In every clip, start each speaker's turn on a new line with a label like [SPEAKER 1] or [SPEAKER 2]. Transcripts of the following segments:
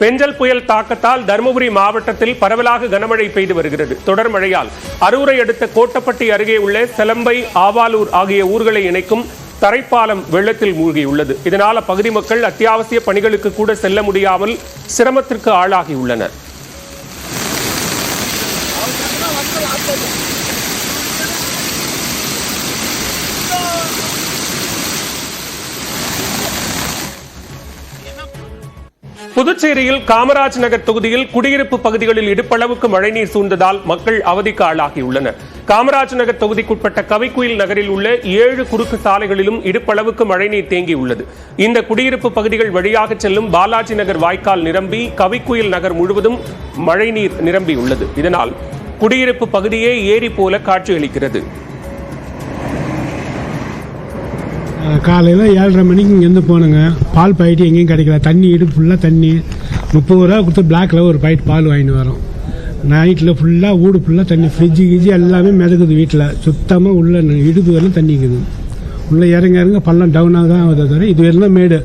[SPEAKER 1] பெஞ்சல் புயல் தாக்கத்தால் தருமபுரி மாவட்டத்தில் பரவலாக கனமழை பெய்து வருகிறது. தொடர் மழையால் அரூரை அடுத்த கோட்டப்பட்டி அருகே உள்ள செலம்பை ஆவாலூர் ஆகிய ஊர்களை இணைக்கும் தரைப்பாலம் வெள்ளத்தில் மூழ்கியுள்ளது. இதனால் அப்பகுதி மக்கள் அத்தியாவசிய பணிகளுக்கு கூட செல்ல முடியாமல் சிரமத்திற்கு ஆளாகியுள்ளனர். புதுச்சேரியில் காமராஜ் நகர் தொகுதியில் குடியிருப்பு பகுதிகளில் இடுப்பளவுக்கு மழைநீர் சூழ்ந்ததால் மக்கள் அவதிக்கு ஆளாகியுள்ளனர். காமராஜ் நகர் தொகுதிக்குட்பட்ட கவிக்குயில் நகரில் உள்ள ஏழு குறுக்கு சாலைகளிலும் இடுப்பளவுக்கு மழைநீர் தேங்கியுள்ளது. இந்த குடியிருப்பு பகுதிகள் வழியாக செல்லும் பாலாஜி நகர் வாய்க்கால் நிரம்பி கவிக்குயில் நகர் முழுவதும் மழைநீர் நிரம்பியுள்ளது. இதனால் குடியிருப்பு பகுதியே ஏரி போல காட்சியளிக்கிறது.
[SPEAKER 2] காலையில் ஏழரை மணிக்கு இங்கேருந்து போனோங்க. பால் பாக்கெட்டு எங்கேயும் கிடைக்கல. தண்ணி இடு ஃபுல்லாக தண்ணி. முப்பது ரூபா கொடுத்து பிளாக்கில் ஒரு பாயிட் பால் வாங்கிட்டு வரோம். நைட்டில் ஃபுல்லாக வீடு ஃபுல்லாக தண்ணி. ஃப்ரிட்ஜு கிஜி எல்லாமே மிதக்குது வீட்டில் சுத்தமாக உள்ள இடுப்பு வரலாம் தண்ணி இருக்குது. உள்ளே இறங்க இறங்க பள்ளம் டவுனாக தான் ஆகுது தவிர இது வரலாம் மேடு.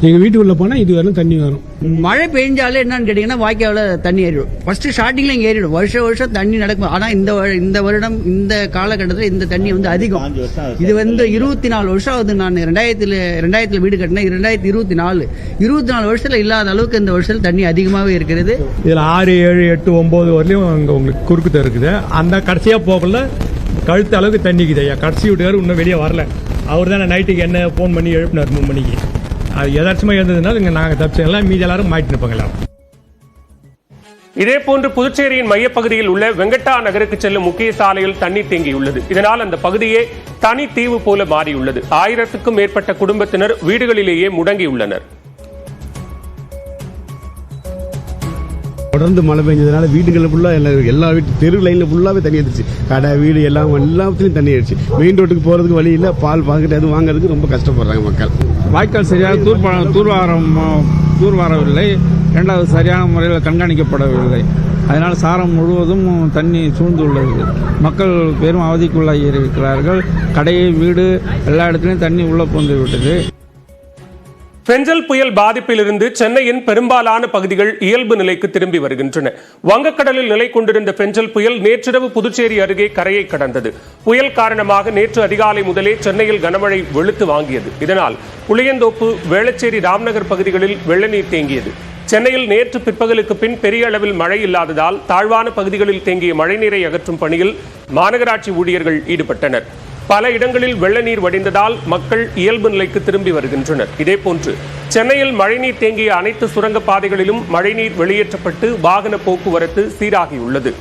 [SPEAKER 2] எங்கள் வீட்டுக்குள்ளே போனால் இது வரலும் தண்ணி வரும்.
[SPEAKER 3] மழை பெஞ்சாலே என்னன்னு கேட்டீங்கன்னா வாய்க்காவில் தண்ணி ஏறிடும். ஃபர்ஸ்ட் ஸ்டார்டிங்ல இங்கே ஏறிடும். வருஷம் வருஷம் தண்ணி நடக்கும். ஆனால் இந்த வ- இந்த வருடம் இந்த காலகட்டத்தில் இந்த தண்ணி வந்து அதிகம். இது வந்து இருபத்தி நாலு வருஷம் ஆகுது. நான் ரெண்டாயிரத்துல ரெண்டாயிரத்துல வீடு கட்டினேன் ரெண்டாயிரத்தி இருபத்தி நாலு இருபத்தி நாலு வருஷத்துல இல்லாத அளவுக்கு இந்த வருஷத்துல தண்ணி அதிகமாகவே இருக்கிறது.
[SPEAKER 4] இதில் ஆறு ஏழு எட்டு ஒம்பது வரலையும் அங்கே உங்களுக்கு குறுக்கு இருக்குது அந்த கடைசியாக போகல கழுத்து அளவுக்கு தண்ணிக்குது ஐயா. கடைசி வீட்டுக்காரர் இன்னும் வெளியே வரல. அவர் தான் நைட்டுக்கு என்ன ஃபோன் பண்ணி எழுப்பினார் மூணு மணிக்கு. அது எதாச்சுமாக இருந்ததுனால இங்கே நாங்கள் தப்பிச்செல்லாம் மீதி எல்லாரும் மாட்டிட்டு இருப்பாங்க எல்லாரும்
[SPEAKER 1] இதேபோன்று புதுச்சேரியின் மையப்பகுதியில் உள்ள வெங்கட்டா நகருக்கு செல்லும் முக்கிய சாலையில் தண்ணீர் தேங்கியுள்ளது. இதனால் அந்த பகுதியே தனி தீவு போல மாறியுள்ளது. ஆயிரத்துக்கும் மேற்பட்ட குடும்பத்தினர் வீடுகளிலேயே முடங்கியுள்ளனர்.
[SPEAKER 5] தொடர்ந்து மழை பெஞ்சதுனால வீடுகளில் ஃபுல்லாக எல்லா எல்லா வீட்டு தெரு லைனில் ஃபுல்லாகவே தண்ணி எடுத்துச்சு கடை வீடு எல்லாம் எல்லாத்துலேயும் தண்ணி ஆயிடுச்சு. மெயின் ரோட்டுக்கு போகிறதுக்கு வழி இல்லை. பால் பாக்கெட் எதுவும் வாங்குறதுக்கு ரொம்ப கஷ்டப்படுறாங்க மக்கள்.
[SPEAKER 6] வாய்க்கால் சரியாக தூர்பா தூர்வாரம் தூர்வாரவில்லை. ரெண்டாவது சரியான முறையில் கண்காணிக்கப்படவில்லை. அதனால் சாரம் முழுவதும் தண்ணி சூழ்ந்துள்ளது. மக்கள் பெரும் அவதிக்குள்ளாகி இருக்கிறார்கள். கடையை வீடு எல்லா இடத்துலையும் தண்ணி உள்ளே புகுந்து விட்டது.
[SPEAKER 1] பெஞ்சல் புயல் பாதிப்பிலிருந்து சென்னையின் பெரும்பாலான பகுதிகள் இயல்பு நிலைக்கு திரும்பி வருகின்றன. வங்கக்கடலில் நிலை கொண்டிருந்த பெஞ்சல் புயல் நேற்றிரவு புதுச்சேரி அருகே கரையை கடந்தது. புயல் காரணமாக நேற்று அதிகாலை முதலே சென்னையில் கனமழை வெளுத்து வாங்கியது. இதனால் புளியந்தோப்பு வேளச்சேரி ராம்நகர் பகுதிகளில் வெள்ளநீர் தேங்கியது. சென்னையில் நேற்று பிற்பகலுக்கு பின் பெரிய அளவில் மழை இல்லாததால் தாழ்வான பகுதிகளில் தேங்கிய மழைநீரை அகற்றும் பணியில் மாநகராட்சி ஊழியர்கள் ஈடுபட்டனர். பல இடங்களில் வெள்ள நீர் வடிந்ததால் மக்கள் இயல்பு நிலைக்கு திரும்பி வருகின்றனர். இதேபோன்று சென்னையில் மழைநீர் தேங்கிய அனைத்து சுரங்கப் பாதைகளிலும் மழைநீர் வெளியேற்றப்பட்டு வாகன போக்குவரத்து சீராகியுள்ளது.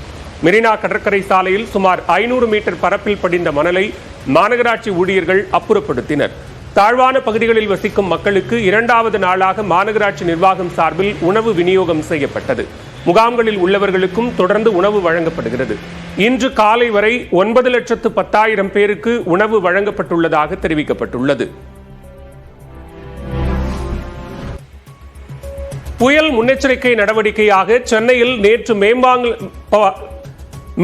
[SPEAKER 1] மெரினா கடற்கரை சாலையில் சுமார் ஐநூறு மீட்டர் பரப்பில் படிந்த மணலை மாநகராட்சி ஊழியர்கள் அப்புறப்படுத்தினர். தாழ்வான பகுதிகளில் வசிக்கும் மக்களுக்கு இரண்டாவது நாளாக மாநகராட்சி நிர்வாகம் சார்பில் உணவு விநியோகம் செய்யப்பட்டது. முகாம்களில் உள்ளவர்களுக்கும் தொடர்ந்து உணவு வழங்கப்படுகிறது. இன்று காலை வரை ஒன்பது லட்சத்து பத்தாயிரம் பேருக்கு உணவு வழங்கப்பட்டுள்ளதாக தெரிவிக்கப்பட்டுள்ளது. புயல் முன்னெச்சரிக்கை நடவடிக்கையாக சென்னையில் நேற்று மேம்பாங்க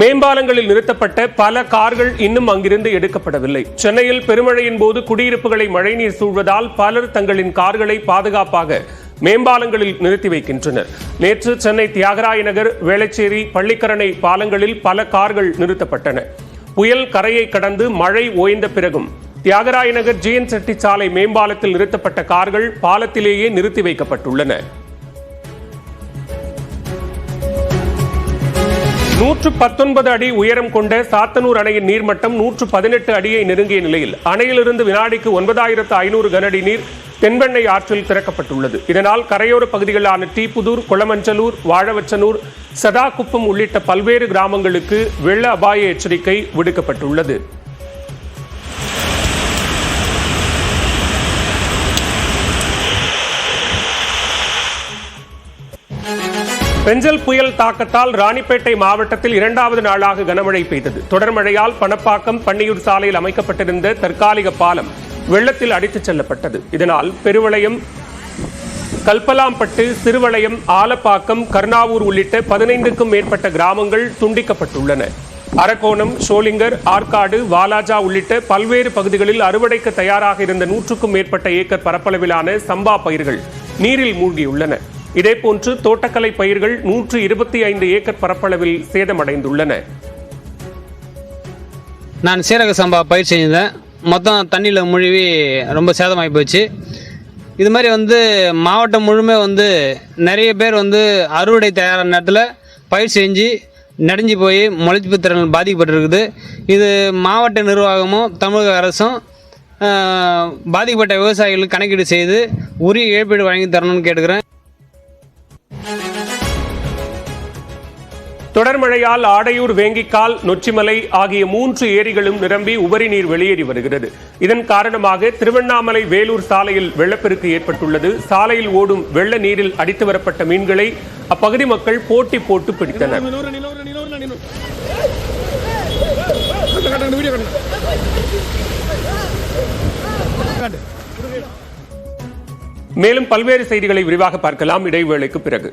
[SPEAKER 1] மேம்பாலங்களில் நிறுத்தப்பட்ட பல கார்கள் இன்னும் அங்கிருந்து எடுக்கப்படவில்லை. சென்னையில் பெருமழையின் போது குடியிருப்புகளை மழைநீர் சூழ்வதால் பலர் தங்களின் கார்களை பாதுகாப்பாக மேம்பாலங்களில் நிறுத்தி வைக்கின்றனர். நேற்று சென்னை தியாகராய நகர் வேளச்சேரி பள்ளிக்கரணை பாலங்களில் பல கார்கள் நிறுத்தப்பட்டன. புயல் கரையை கடந்து மழை ஓய்ந்த பிறகும் தியாகராய நகர் ஜிஎன் செட்டி சாலை மேம்பாலத்தில் நிறுத்தப்பட்ட கார்கள் பாலத்திலேயே நிறுத்தி வைக்கப்பட்டுள்ளன. நூற்று பத்தொன்பது அடி உயரம் கொண்ட சாத்தனூர் அணையின் நீர்மட்டம் நூற்று பதினெட்டு அடியை நெருங்கிய நிலையில் அணையிலிருந்து வினாடிக்கு ஒன்பதாயிரத்து ஐநூறு கனஅடி நீர் தென்பெண்ணை ஆற்றில் திறக்கப்பட்டுள்ளது. இதனால் கரையோர பகுதிகளான டீப்புதூர் குளமஞ்சலூர் வாழவச்சனூர் சதாகுப்பம் உள்ளிட்ட பல்வேறு கிராமங்களுக்கு வெள்ள அபாய எச்சரிக்கை விடுக்கப்பட்டுள்ளது. பெஞ்சல் புயல் தாக்கத்தால் ராணிப்பேட்டை மாவட்டத்தில் இரண்டாவது நாளாக கனமழை பெய்தது. தொடர் மழையால் பணப்பாக்கம் பன்னியூர் சாலையில் அமைக்கப்பட்டிருந்த தற்காலிக பாலம் வெள்ளத்தில் அடித்துச் செல்லப்பட்டது. இதனால் பெருவளையம் கல்பலாம்பட்டு சிறுவளையம் ஆலப்பாக்கம் கர்ணாவூர் உள்ளிட்ட பதினைந்துக்கும் மேற்பட்ட கிராமங்கள் துண்டிக்கப்பட்டுள்ளன. அரக்கோணம் ஷோலிங்கர் ஆற்காடு வாலாஜா உள்ளிட்ட பல்வேறு பகுதிகளில் அறுவடைக்கு தயாராக இருந்த நூற்றுக்கும் மேற்பட்ட ஏக்கர் பரப்பளவிலான சம்பா பயிர்கள் நீரில் மூழ்கியுள்ளன. இதேபோன்று தோட்டக்கலை பயிர்கள் நூற்று இருபத்தி ஐந்து ஏக்கர் பரப்பளவில் சேதமடைந்துள்ளன.
[SPEAKER 7] நான் சீரக சம்பா பயிர் செய்தேன் மொத்தம் தண்ணியில் முழுவி ரொம்ப சேதமாகி போச்சு. இது மாதிரி வந்து மாவட்டம் முழுமே வந்து நிறைய பேர் வந்து அறுவடை தயாரான நேரத்தில் பயிர் செஞ்சு நடைஞ்சு போய் முளைப்பு திறன் பாதிக்கப்பட்டிருக்குது. இது மாவட்ட நிர்வாகமும் தமிழக அரசும் பாதிக்கப்பட்ட விவசாயிகளுக்கு கணக்கீடு செய்து உரிய இழப்பீடு வழங்கி தரணும்னு கேட்டுக்கிறேன்.
[SPEAKER 1] தொடர் மழையால் ஆடையூர் வேங்கிக்கால் நொச்சிமலை ஆகிய மூன்று ஏரிகளும் நிரம்பி உபரி நீர் வெளியேறி வருகிறது. இதன் காரணமாக திருவண்ணாமலை வேலூர் சாலையில் வெள்ளப்பெருக்கு ஏற்பட்டுள்ளது. சாலையில் ஓடும் வெள்ள நீரில் அடித்து வரப்பட்ட மீன்களை அப்பகுதி மக்கள் போட்டி போட்டு பிடித்தனர். மேலும் பல்வேறு செய்திகளை விரிவாக பார்க்கலாம். இடைவேளைக்கு பிறகு.